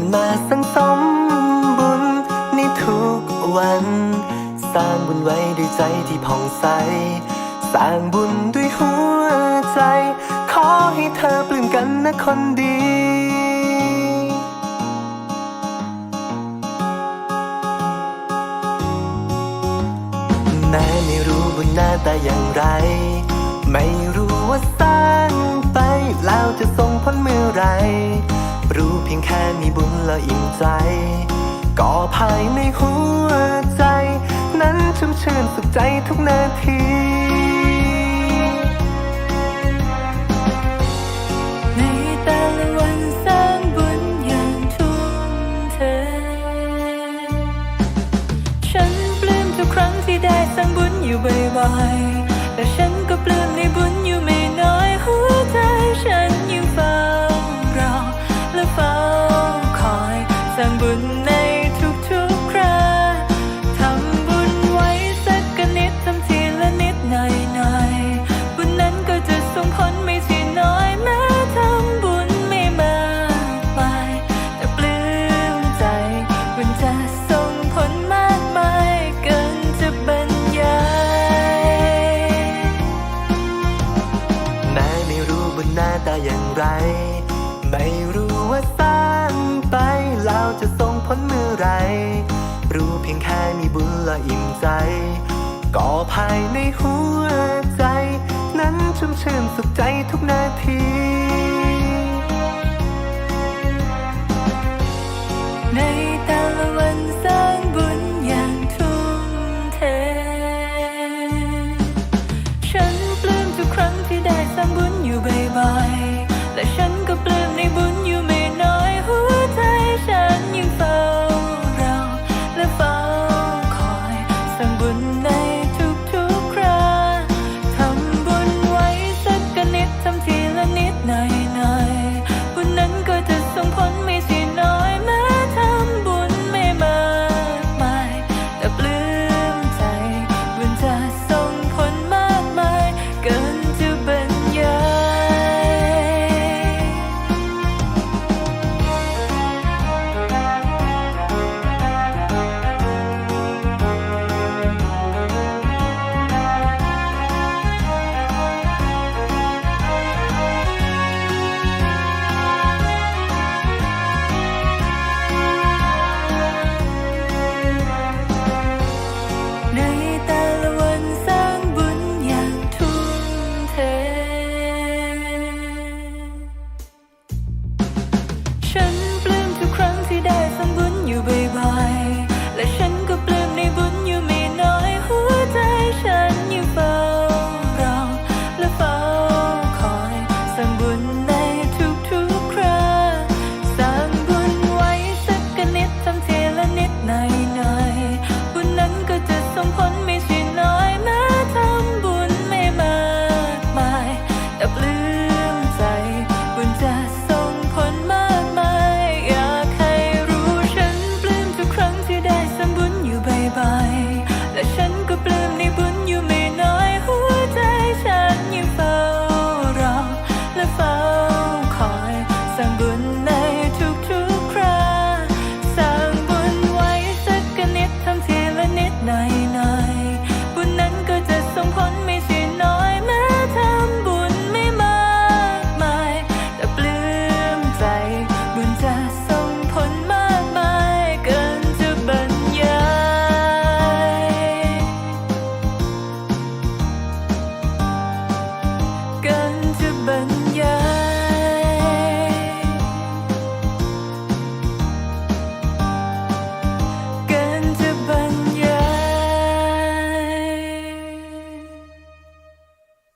นมาสังสมบุญในทุกวัน สร้างบุญไว้ด้วยใจที่ผ่องใส สร้างบุญด้วยหัวใจ ขอให้เธอปลื้มกันนะคนดีแม้ไม่รู้บุญหน้าตาอย่างไร ไม่รู้ว่าสร้างไปแล้วจะส่งผลเมื่อไร รู้เพียงแค่มีบุญแล้วอิ่มใจก็ภายในหัวใจ นั้นชุ่มชื่นสุขใจทุกนาทีในแต่ละวันสร้างบุญย่างทุ่มเทฉันปลื้มทุกครั้งที่ได้สร้างบุญอยู่บ่อยๆแต่ฉัน สร้างบุญในทุกๆคราทำบุญไว้สักกนิดทำทีละนิดหน่อยๆบุญนั้นก็จะส่งผลไม่ใช่น้อยแม้ทำบุญไม่มากมายแต่ปลื้มใจบุญจะส่งผลมากมายเกินจะบรรยายแม้ไม่รู้บนหน้าตาอย่างไร ไม่รู้ เมื่อไร รู้เพียงแค่มีบุญและอิ่มใจ ก็ภายในหัวใจ นั้นชุ่มชื่นสุขใจทุกนาทีในแต่ละวันสร้างบุญอย่างทุ่มเท ฉันปลื้มทุกครั้งที่ได้สร้างบุญอยู่บ่อย night. night.